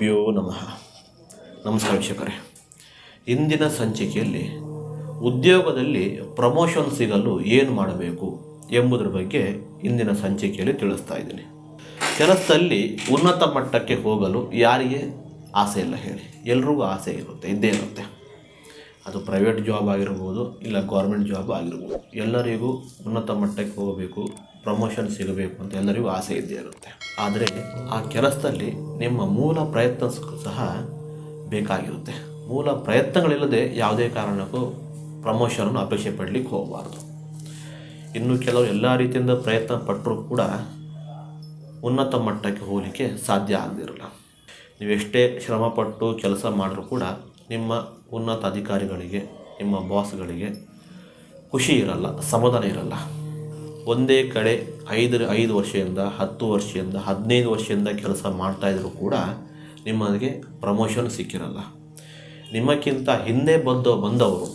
ಗುರುಭ್ಯೋ ನಮಃ. ನಮಸ್ಕಾರ ವೀಕ್ಷಕರೇ. ಇಂದಿನ ಸಂಚಿಕೆಯಲ್ಲಿ ಉದ್ಯೋಗದಲ್ಲಿ ಪ್ರಮೋಷನ್ ಸಿಗಲು ಏನು ಮಾಡಬೇಕು ಎಂಬುದರ ಬಗ್ಗೆ ಇಂದಿನ ಸಂಚಿಕೆಯಲ್ಲಿ ತಿಳಿಸ್ತಾ ಇದ್ದೀನಿ. ಕೆಲಸದಲ್ಲಿ ಉನ್ನತ ಮಟ್ಟಕ್ಕೆ ಹೋಗಲು ಯಾರಿಗೆ ಆಸೆ ಇಲ್ಲ ಹೇಳಿ. ಎಲ್ರಿಗೂ ಆಸೆ ಇರುತ್ತೆ, ಇದ್ದೇ ಇರುತ್ತೆ. ಅದು ಪ್ರೈವೇಟ್ ಜಾಬ್ ಆಗಿರ್ಬೋದು ಇಲ್ಲ ಗೌರ್ಮೆಂಟ್ ಜಾಬ್ ಆಗಿರ್ಬೋದು. ಎಲ್ಲರಿಗೂ ಉನ್ನತ ಮಟ್ಟಕ್ಕೆ ಹೋಗಬೇಕು ಪ್ರಮೋಷನ್ ಸಿಗಬೇಕು ಅಂತ ಎಲ್ಲರಿಗೂ ಆಸೆ ಇದ್ದೇ ಇರುತ್ತೆ. ಆದರೆ ಆ ಕೆಲಸದಲ್ಲಿ ನಿಮ್ಮ ಮೂಲ ಪ್ರಯತ್ನ ಸಹ ಬೇಕಾಗಿರುತ್ತೆ. ಮೂಲ ಪ್ರಯತ್ನಗಳಿಲ್ಲದೆ ಯಾವುದೇ ಕಾರಣಕ್ಕೂ ಪ್ರಮೋಷನನ್ನು ಅಪೇಕ್ಷೆ ಪಡಲಿಕ್ಕೆ ಹೋಗಬಾರ್ದು. ಇನ್ನು ಕೆಲವರು ಎಲ್ಲ ರೀತಿಯಿಂದ ಪ್ರಯತ್ನ ಪಟ್ಟರೂ ಕೂಡ ಉನ್ನತ ಮಟ್ಟಕ್ಕೆ ಹೋಗಲಿಕ್ಕೆ ಸಾಧ್ಯ ಆಗದಿರಲ್ಲ. ನೀವೆಷ್ಟೇ ಶ್ರಮಪಟ್ಟು ಕೆಲಸ ಮಾಡಿದ್ರೂ ಕೂಡ ನಿಮ್ಮ ಉನ್ನತ ಅಧಿಕಾರಿಗಳಿಗೆ, ನಿಮ್ಮ ಬಾಸ್ಗಳಿಗೆ ಖುಷಿ ಇರಲ್ಲ, ಸಮಾಧಾನ ಇರಲ್ಲ. ಒಂದೇ ಕಡೆ ಐದು ಐದು ವರ್ಷದಿಂದ, ಹತ್ತು ವರ್ಷದಿಂದ, ಹದಿನೈದು ವರ್ಷದಿಂದ ಕೆಲಸ ಮಾಡ್ತಾಯಿದ್ರು ಕೂಡ ನಿಮಗೆ ಪ್ರಮೋಷನ್ ಸಿಕ್ಕಿರಲ್ಲ. ನಿಮ್ಮಕ್ಕಿಂತ ಹಿಂದೆ ಬಂದು, ಬಂದವರು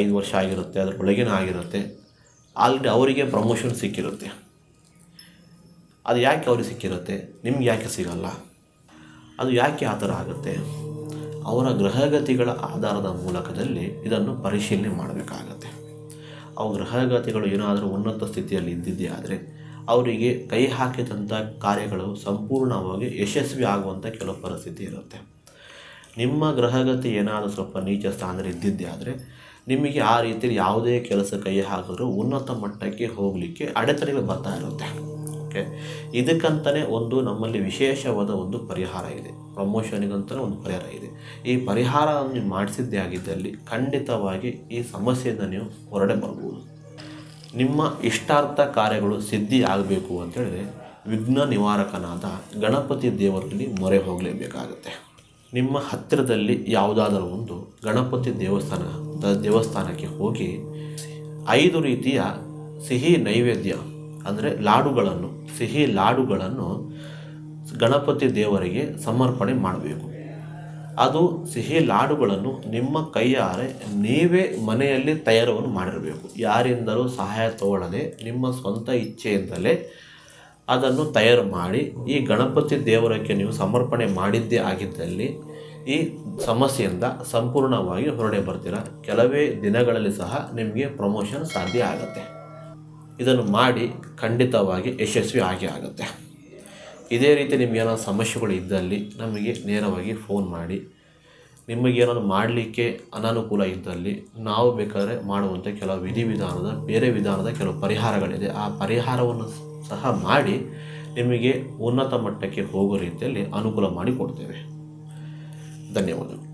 ಐದು ವರ್ಷ ಆಗಿರುತ್ತೆ, ಅದರ ಒಳಗಿನ ಆಗಿರುತ್ತೆ, ಆಲ್ರೆಡಿ ಅವರಿಗೆ ಪ್ರಮೋಷನ್ ಸಿಕ್ಕಿರುತ್ತೆ. ಅದು ಯಾಕೆ ಅವ್ರಿಗೆ ಸಿಕ್ಕಿರುತ್ತೆ? ನಿಮ್ಗೆ ಯಾಕೆ ಸಿಗಲ್ಲ? ಅದು ಯಾಕೆ ಆ ಥರ ಆಗುತ್ತೆ? ಅವರ ಗ್ರಹಗತಿಗಳ ಆಧಾರದ ಮೂಲಕದಲ್ಲಿ ಇದನ್ನು ಪರಿಶೀಲನೆ ಮಾಡಬೇಕಾಗತ್ತೆ. ಅವು ಗ್ರಹಗತಿಗಳು ಏನಾದರೂ ಉನ್ನತ ಸ್ಥಿತಿಯಲ್ಲಿ ಇದ್ದಿದ್ದೇ ಆದರೆ ಅವರಿಗೆ ಕೈ ಹಾಕಿದಂಥ ಕಾರ್ಯಗಳು ಸಂಪೂರ್ಣವಾಗಿ ಯಶಸ್ವಿ ಆಗುವಂಥ ಕೆಲವು ಪರಿಸ್ಥಿತಿ ಇರುತ್ತೆ. ನಿಮ್ಮ ಗ್ರಹಗತಿ ಏನಾದರೂ ಸ್ವಲ್ಪ ನೀಚ ಸ್ಥಾನದಲ್ಲಿ ಇದ್ದಿದ್ದೇ ಆದರೆ ನಿಮಗೆ ಆ ರೀತಿಯಲ್ಲಿ ಯಾವುದೇ ಕೆಲಸ ಕೈ ಹಾಕಿದ್ರೂ ಉನ್ನತ ಮಟ್ಟಕ್ಕೆ ಹೋಗಲಿಕ್ಕೆ ಅಡೆತಡೆಗಳು ಬರ್ತಾ ಇರುತ್ತೆ. ಓಕೆ? ಇದಕ್ಕಂತಲೇ ಒಂದು ನಮ್ಮಲ್ಲಿ ವಿಶೇಷವಾದ ಒಂದು ಪರಿಹಾರ ಇದೆ. ಪ್ರಮೋಷನಿಗಂತಲೇ ಒಂದು ಪರಿಹಾರ ಇದೆ. ಈ ಪರಿಹಾರವನ್ನು ನೀವು ಮಾಡಿಸಿದ್ದೇ ಆಗಿದ್ದಲ್ಲಿ ಖಂಡಿತವಾಗಿ ಈ ಸಮಸ್ಯೆಯಿಂದ ನೀವು ಹೊರಡೆ ಬರ್ಬೋದು. ನಿಮ್ಮ ಇಷ್ಟಾರ್ಥ ಕಾರ್ಯಗಳು ಸಿದ್ಧಿ ಆಗಬೇಕು ಅಂತೇಳಿದ್ರೆ ವಿಘ್ನ ನಿವಾರಕನಾದ ಗಣಪತಿ ದೇವರಲ್ಲಿ ಮೊರೆ ಹೋಗಲೇಬೇಕಾಗುತ್ತೆ. ನಿಮ್ಮ ಹತ್ತಿರದಲ್ಲಿ ಯಾವುದಾದರೂ ಒಂದು ಗಣಪತಿ ದೇವಸ್ಥಾನ, ದೇವಸ್ಥಾನಕ್ಕೆ ಹೋಗಿ ಐದು ರೀತಿಯ ಸಿಹಿ ನೈವೇದ್ಯ ಅಂದರೆ ಲಾಡುಗಳನ್ನು, ಸಿಹಿ ಲಾಡುಗಳನ್ನು ಗಣಪತಿ ದೇವರಿಗೆ ಸಮರ್ಪಣೆ ಮಾಡಬೇಕು. ಅದು ಸಿಹಿ ಲಾಡುಗಳನ್ನು ನಿಮ್ಮ ಕೈಯಾರೆ ನೀವೇ ಮನೆಯಲ್ಲಿ ತಯಾರವನ್ನು ಮಾಡಿರಬೇಕು. ಯಾರಿಂದಲೂ ಸಹಾಯ ತಗೊಳ್ಳದೆ, ನಿಮ್ಮ ಸ್ವಂತ ಇಚ್ಛೆಯಿಂದಲೇ ಅದನ್ನು ತಯಾರು ಮಾಡಿ, ಈ ಗಣಪತಿ ದೇವರಕ್ಕೆ ನೀವು ಸಮರ್ಪಣೆ ಮಾಡಿದ್ದೇ ಆಗಿದ್ದಲ್ಲಿ ಈ ಸಮಸ್ಯೆಯಿಂದ ಸಂಪೂರ್ಣವಾಗಿ ಹೊರಡೆ ಬರ್ತೀರ. ಕೆಲವೇ ದಿನಗಳಲ್ಲಿ ಸಹ ನಿಮಗೆ ಪ್ರಮೋಷನ್ ಸಾಧ್ಯ ಆಗುತ್ತೆ. ಇದನ್ನು ಮಾಡಿ ಖಂಡಿತವಾಗಿ ಯಶಸ್ವಿ ಆಗೇ ಆಗುತ್ತೆ. ಇದೇ ರೀತಿ ನಿಮಗೇನಾದ್ರು ಸಮಸ್ಯೆಗಳು ಇದ್ದಲ್ಲಿ ನಮಗೆ ನೇರವಾಗಿ ಫೋನ್ ಮಾಡಿ. ನಿಮಗೇನಾದ್ರು ಮಾಡಲಿಕ್ಕೆ ಅನಾನುಕೂಲ ಇದ್ದಲ್ಲಿ ನಾವು ಬೇಕಾದರೆ ಮಾಡುವಂಥ ಕೆಲವು ವಿಧಿವಿಧಾನದ, ಬೇರೆ ವಿಧಾನದ ಕೆಲವು ಪರಿಹಾರಗಳಿದೆ. ಆ ಪರಿಹಾರವನ್ನು ಸಹ ಮಾಡಿ ನಿಮಗೆ ಉನ್ನತ ಮಟ್ಟಕ್ಕೆ ಹೋಗೋ ರೀತಿಯಲ್ಲಿ ಅನುಕೂಲ ಮಾಡಿಕೊಡ್ತೇವೆ ಧನ್ಯವಾದಗಳು.